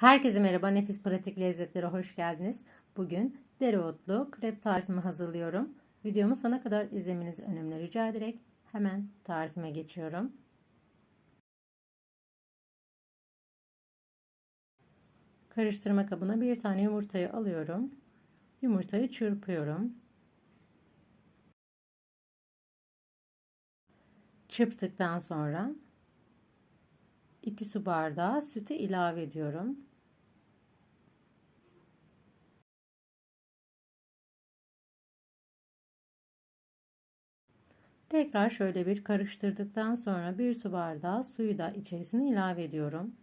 Herkese merhaba, nefis pratik lezzetlere hoş geldiniz. Bugün dereotlu krep tarifimi hazırlıyorum. Videomu sona kadar izlemenizi önemli rica ederek hemen tarifime geçiyorum. Karıştırma kabına bir tane yumurtayı alıyorum. Yumurtayı çırpıyorum. Çırptıktan sonra 2 su bardağı sütü ilave ediyorum. Tekrar şöyle bir karıştırdıktan sonra bir su bardağı suyu da içerisine ilave ediyorum.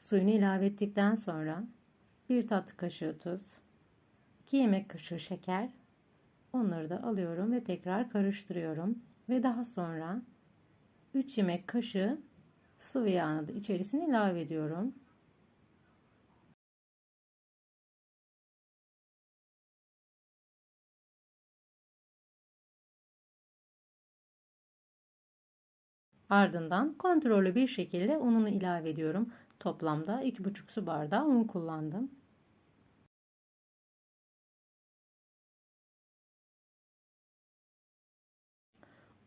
Suyunu ilave ettikten sonra bir tatlı kaşığı tuz, 2 yemek kaşığı şeker, onları da alıyorum ve tekrar karıştırıyorum ve daha sonra 3 yemek kaşığı sıvı yağını da içerisine ilave ediyorum. Ardından kontrollü bir şekilde ununu ilave ediyorum. Toplamda 2,5 su bardağı un kullandım.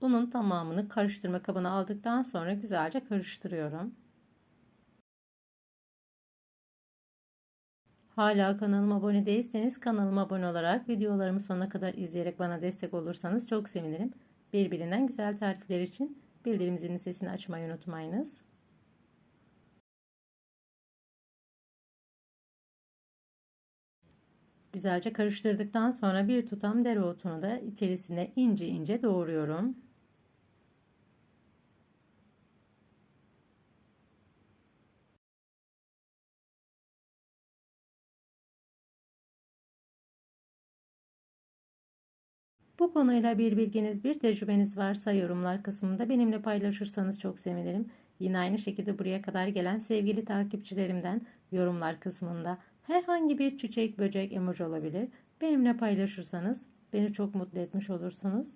Unun tamamını karıştırma kabına aldıktan sonra güzelce karıştırıyorum. Hala kanalıma abone değilseniz kanalıma abone olarak videolarımı sonuna kadar izleyerek bana destek olursanız çok sevinirim. Birbirinden güzel tarifler için bildirim zilini sesini açmayı unutmayınız. Güzelce karıştırdıktan sonra bir tutam dereotunu da içerisine ince ince doğruyorum. Bu konuyla bir bilginiz, bir tecrübeniz varsa yorumlar kısmında benimle paylaşırsanız çok sevinirim. Yine aynı şekilde buraya kadar gelen sevgili takipçilerimden yorumlar kısmında herhangi bir çiçek, böcek, emoji olabilir. Benimle paylaşırsanız beni çok mutlu etmiş olursunuz.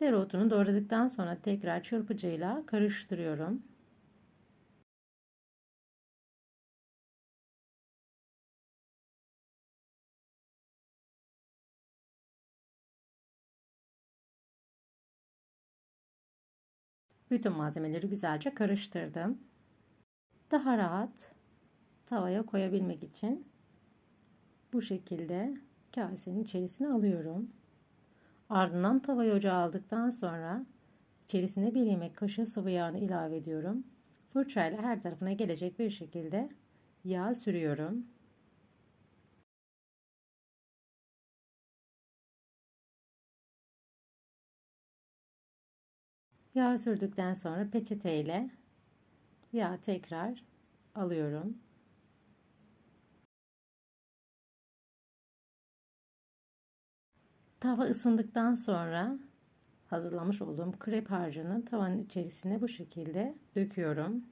Dereotunu doğradıktan sonra tekrar çırpıcıyla karıştırıyorum. Bütün malzemeleri güzelce karıştırdım. Daha rahat tavaya koyabilmek için bu şekilde kasenin içerisine alıyorum. Ardından tavayı ocağa aldıktan sonra içerisine bir yemek kaşığı sıvı yağını ilave ediyorum. Fırçayla her tarafına gelecek bir şekilde yağ sürüyorum. Yağ sürdükten sonra peçete ile yağ tekrar alıyorum. Tava ısındıktan sonra hazırlamış olduğum krep harcını tavanın içerisine bu şekilde döküyorum.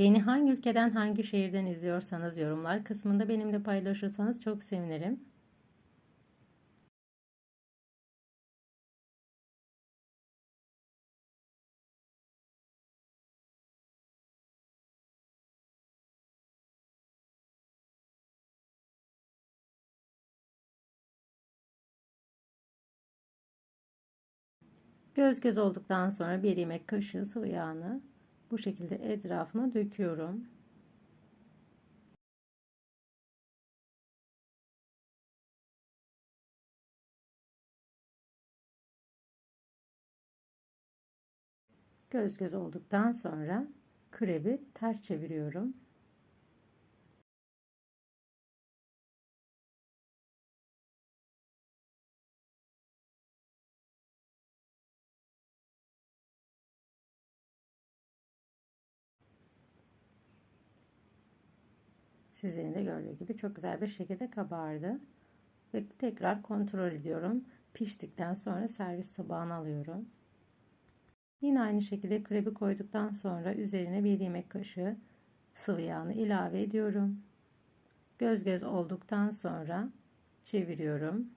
Beni hangi ülkeden, hangi şehirden izliyorsanız yorumlar kısmında benimle paylaşırsanız çok sevinirim. Göz göz olduktan sonra bir yemek kaşığı sıvı yağını bu şekilde etrafına döküyorum. Göz göz olduktan sonra krebi ters çeviriyorum. Sizlerin de gördüğü gibi çok güzel bir şekilde kabardı. Ve tekrar kontrol ediyorum. Piştikten sonra servis tabağına alıyorum. Yine aynı şekilde krebi koyduktan sonra üzerine bir yemek kaşığı sıvı yağını ilave ediyorum. Göz göz olduktan sonra çeviriyorum.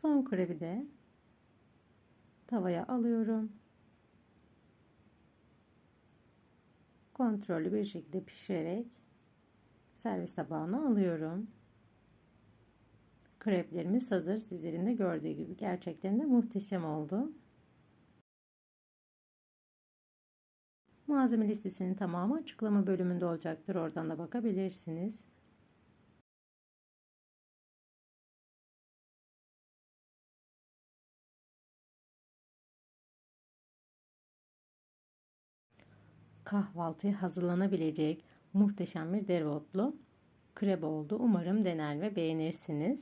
Son krebi de tavaya alıyorum. Kontrollü bir şekilde pişirerek servis tabağına alıyorum. Kreplerimiz hazır. Sizlerin de gördüğü gibi gerçekten de muhteşem oldu. Malzeme listesinin tamamı açıklama bölümünde olacaktır. Oradan da bakabilirsiniz. Kahvaltıya hazırlanabilecek muhteşem bir dereotlu krep oldu. Umarım dener ve beğenirsiniz.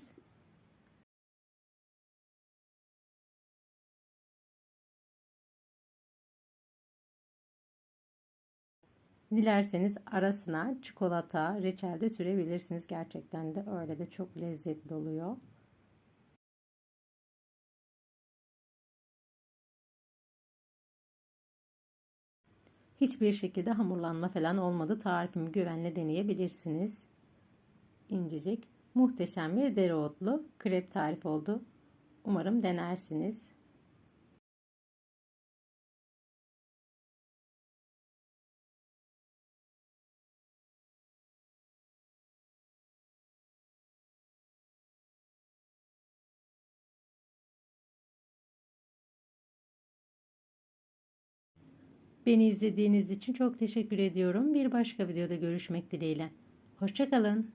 Dilerseniz arasına çikolata, reçel de sürebilirsiniz. Gerçekten de öyle de çok lezzetli oluyor. Hiçbir şekilde hamurlanma falan olmadı. Tarifimi güvenle deneyebilirsiniz. İncecik, muhteşem bir dereotlu krep tarif oldu. Umarım denersiniz. Beni izlediğiniz için çok teşekkür ediyorum. Bir başka videoda görüşmek dileğiyle. Hoşçakalın.